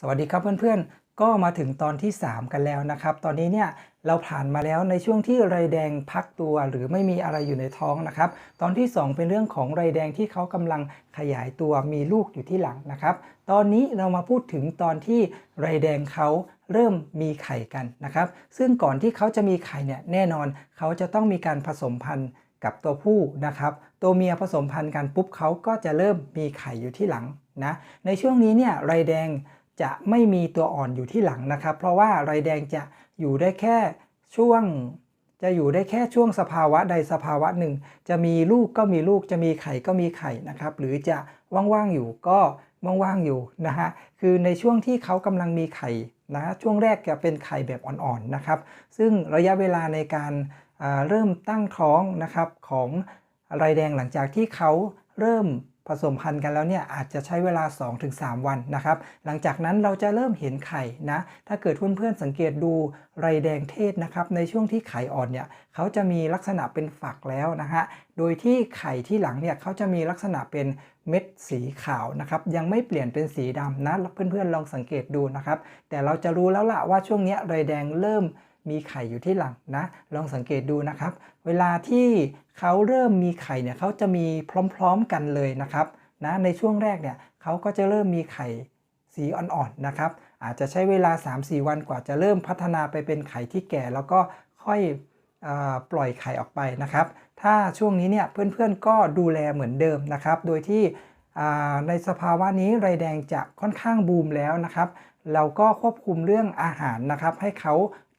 สวัสดีครับเพื่อนๆ ก็มาถึงตอนที่ 3 กันแล้วนะครับ ตอนนี้เนี่ยเราผ่านมาแล้วในช่วงที่ไรแดงพักตัวหรือไม่มีอะไรอยู่ในท้องนะครับ ตอนที่ 2 เป็นเรื่องของไรแดงที่เขากำลังขยายตัวมีลูกอยู่ที่หลังนะครับ ตอนนี้เรามาพูดถึงตอนที่ไรแดงเขาเริ่มมีไข่กันนะครับ ซึ่งก่อนที่เขาจะมีไข่เนี่ยแน่นอนเขาจะต้องมีการผสมพันธุ์กับตัวผู้นะครับ ตัวเมียผสมพันธุ์กันปุ๊บเขาก็จะเริ่มมีไข่อยู่ที่หลังนะ ในช่วงนี้เนี่ยไรแดง จะไม่มีตัวอ่อนอยู่ที่หลังนะครับ เพราะว่าไรแดงจะอยู่ได้แค่ช่วง จะอยู่ได้แค่ช่วงสภาวะใดสภาวะหนึ่ง จะมีลูกก็มีลูกจะมีไข่ก็มีไข่นะครับ หรือจะว่างๆอยู่ก็ว่างๆอยู่นะฮะคือในช่วงที่เขากำลังมีไข่นะช่วงแรกจะเป็นไข่แบบอ่อนๆนะครับ ซึ่งระยะเวลาในการเริ่มตั้งท้องนะครับของไรแดงหลังจากที่เขาเริ่ม ผสมพันธุ์กันแล้วเนี่ยอาจจะใช้เวลา 2-3 วันนะครับ หลังจากนั้นเราจะเริ่มเห็นไข่นะ ถ้าเกิดเพื่อนๆสังเกตดูไรแดงเทศนะครับ ในช่วงที่ไข่อ่อนเนี่ยเขาจะมีลักษณะเป็นฝักแล้วนะฮะ โดยที่ไข่ที่หลังเนี่ยเขาจะมีลักษณะเป็นเม็ดสีขาวนะครับ ยังไม่เปลี่ยนเป็นสีดำนะเพื่อนๆลองสังเกตดูนะครับ แต่เราจะรู้แล้วล่ะว่าช่วงนี้ไรแดงเริ่ม มีไข่อยู่ที่หลังนะ ลองสังเกตดูนะครับ เวลาที่เขาเริ่มมีไข่เนี่ยเขาจะมีพร้อมๆกันเลยนะครับนะในช่วงแรกเนี่ยเขาก็จะเริ่มมีไข่สีอ่อนๆนะครับ อาจจะใช้เวลา 3-4 วันกว่าจะเริ่มพัฒนาไปเป็นไข่ที่แก่ แล้วก็ค่อยอปล่อยไข่ออกไปนะครับ ถ้าช่วงนี้เนี่ยเพื่อนๆก็ดูแลเหมือนเดิมนะครับ โดยที่ในสภาวะนี้ไรแดงจะค่อนข้างบูมแล้วนะครับ เราก็ควบคุมเรื่องอาหารนะครับ ให้เขา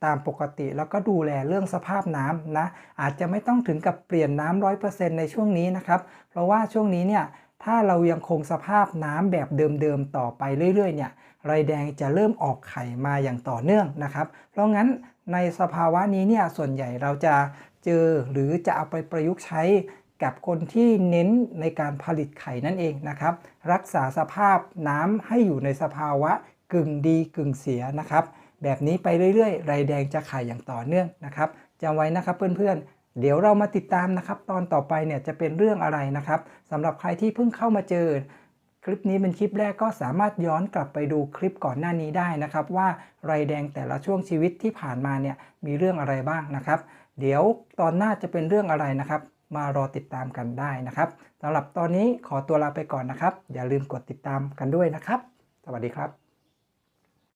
ตามปกติ แล้วก็ดูแลเรื่องสภาพน้ำนะ อาจจะไม่ต้องถึงกับเปลี่ยนน้ำร้อยเปอร์เซ็นต์ในช่วงนี้นะครับ เพราะว่าช่วงนี้เนี่ยถ้าเรายังคงสภาพน้ำแบบเดิมๆต่อไปเรื่อยๆเนี่ยไรแดงจะเริ่มออกไข่มาอย่างต่อเนื่องนะครับ เพราะงั้นในสภาวะนี้เนี่ยส่วนใหญ่เราจะเจอหรือจะเอาไปประยุกต์ใช้กับคนที่เน้นในการผลิตไข่นั่นเองนะครับ รักษาสภาพน้ำให้อยู่ในสภาวะกึ่งดีกึ่งเสียนะครับ แบบนี้ไปเรื่อยๆไรแดงจะไข่อย่างต่อเนื่องนะครับจำไว้นะครับเพื่อนๆ เดี๋ยวเรามาติดตามนะครับ ตอนต่อไปเนี่ยจะเป็นเรื่องอะไรนะครับสำหรับใครที่เพิ่งเข้ามาเจอ คลิปนี้เป็นคลิปแรกก็สามารถย้อนกลับไปดูคลิปก่อนหน้านี้ได้นะครับ ว่าไรแดงแต่ละช่วงชีวิตที่ผ่านมาเนี่ยมีเรื่องอะไรบ้างนะครับ เดี๋ยวตอนหน้าจะเป็นเรื่องอะไรนะครับมารอติดตามกันได้นะครับสำหรับตอนนี้ขอตัวลาไปก่อนนะครับ อย่าลืมกดติดตามกันด้วยนะครับ สวัสดีครับ